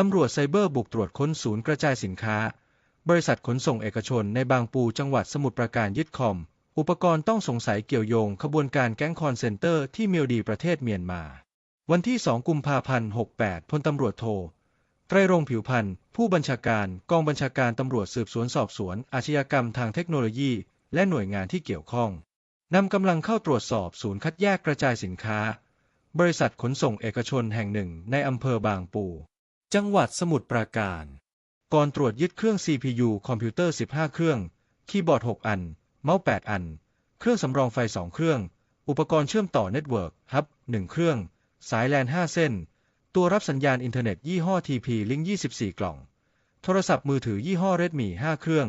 ตำรวจไซเบอร์บุกตรวจค้นศูนย์กระจายสินค้า บริษัทขนส่งเอกชนในบางปูจังหวัดสมุทรปราการยึดคอม อุปกรณ์ต้องสงสัยเกี่ยวโยงขบวนการแก๊งคอนเซนเตอร์ที่เมียวดีประเทศเมียนมา วันที่ 2 กุมภาพันธ์ 68 พลตำรวจโท ไตรรงผิวพันธ์ ผู้บัญชาการกองบัญชาการตำรวจสืบสวนสอบสวน อาชญากรรมทางเทคโนโลยี และหน่วยงานที่เกี่ยวข้องนำกำลังเข้าตรวจสอบศูนย์คัดแยกกระจายสินค้า บริษัทขนส่งเอกชนแห่งหนึ่งในอำเภอบางปู จังหวัดสมุทรปราการ ก่อนตรวจยึดเครื่อง CPU คอมพิวเตอร์ 15 เครื่อง คีย์บอร์ด 6 อัน เมาส์ 8 อัน เครื่องสำรองไฟ 2 เครื่อง อุปกรณ์เชื่อมต่อเน็ตเวิร์กฮับ 1 เครื่อง สายแลน 5 เส้น ตัวรับสัญญาณอินเทอร์เน็ตยี่ห้อ TP Link 24 กล่อง โทรศัพท์มือถือยี่ห้อ Redmi 5 เครื่อง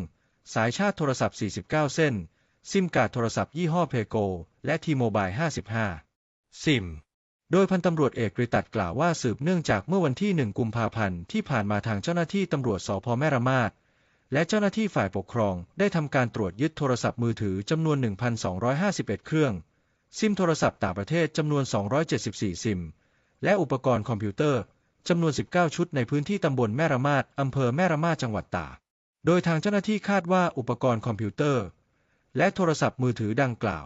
สายชาร์จโทรศัพท์ 49 เส้น ซิมการ์ดโทรศัพท์ยี่ห้อเพโกและทีโมบาย55 ซิม โดยพันตำรวจเอกกฤตัดกล่าวว่าสืบเนื่องจากเมื่อวันที่ 1 กุมภาพันธ์ที่ผ่านมาทางเจ้าหน้าที่ตำรวจสพแม่ระมาดและเจ้าหน้าที่ฝ่ายปกครองได้ทำการตรวจยึดโทรศัพท์มือถือจำนวน 1,251 เครื่อง ซิมโทรศัพท์ต่างประเทศจำนวน 274 ซิม และอุปกรณ์คอมพิวเตอร์จำนวน 19 ชุดในพื้นที่ตำบลแม่ระมาดอำเภอแม่ระมาดจังหวัดตาก โดยทางเจ้าหน้าที่คาดว่าอุปกรณ์คอมพิวเตอร์ และโทรศัพท์มือถือดังกล่าว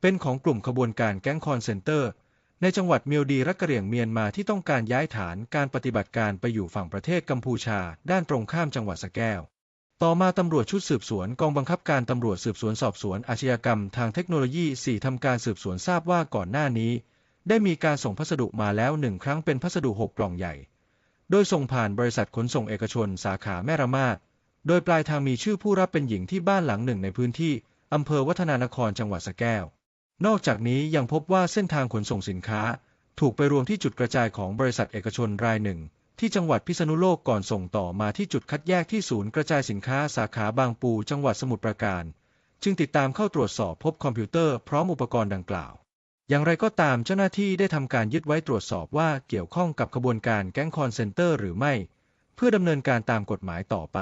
เป็นของกลุ่มขบวนการแก๊งคอนเซนเตอร์ ในจังหวัดเมียวดีรักกะเหรี่ยงเมียนมาที่ต้องการย้ายฐานการปฏิบัติการไปอยู่ฝั่งประเทศกัมพูชา ด้านตรงข้ามจังหวัดสะแก้ว ต่อมาตำรวจชุดสืบสวนกองบังคับการตำรวจสืบสวนสอบสวนอาชญากรรมทางเทคโนโลยี 4 ทำการสืบสวนทราบว่าก่อนหน้านี้ ได้มีการส่งพัสดุมาแล้วหนึ่งครั้งเป็นพัสดุหกกล่องใหญ่ โดยส่งผ่านบริษัทขนส่งเอกชนสาขาแม่ระมาดโดยปลายทางมีชื่อผู้รับเป็นหญิงที่บ้านหลังหนึ่งในพื้นที่อำเภอวัฒนานครจังหวัดสะแก้ว นอกจากนี้ยังพบว่าเส้นทางขนส่งสินค้า ถูกไปรวมที่จุดกระจายของบริษัทเอกชนรายหนึ่ง ที่จังหวัดพิษณุโลกก่อนส่งต่อมาที่จุดคัดแยกที่ศูนย์กระจายสินค้าสาขาบางปู จังหวัดสมุทรปราการ จึงติดตามเข้าตรวจสอบพบคอมพิวเตอร์พร้อมอุปกรณ์ดังกล่าว อย่างไรก็ตามเจ้าหน้าที่ได้ทำการยึดไว้ตรวจสอบว่าเกี่ยวข้องกับขบวนการแก๊งคอนเซนเตอร์หรือไม่ เพื่อดำเนินการตามกฎหมายต่อไป